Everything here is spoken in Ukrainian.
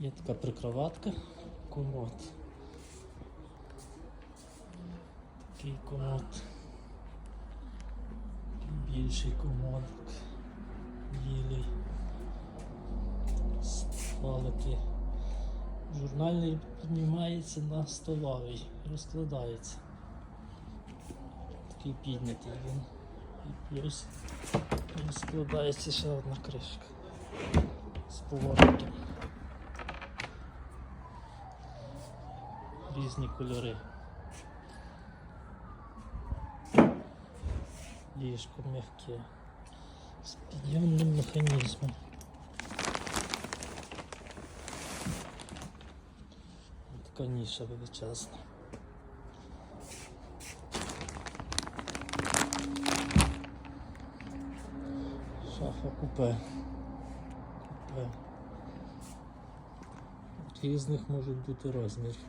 Є така прикроватка, комод. Такий комод. Більший комодик. Білий. Столики. Журнальний піднімається на столовий, розкладається. Такий піднятий він. І плюс розкладається ще одна кришка з поворотом. Різні кольори. Ліжко м'яке. З підйомним механізмом. Така ніша величезна. Шафа купе. Купе. Різних можуть бути розмірів.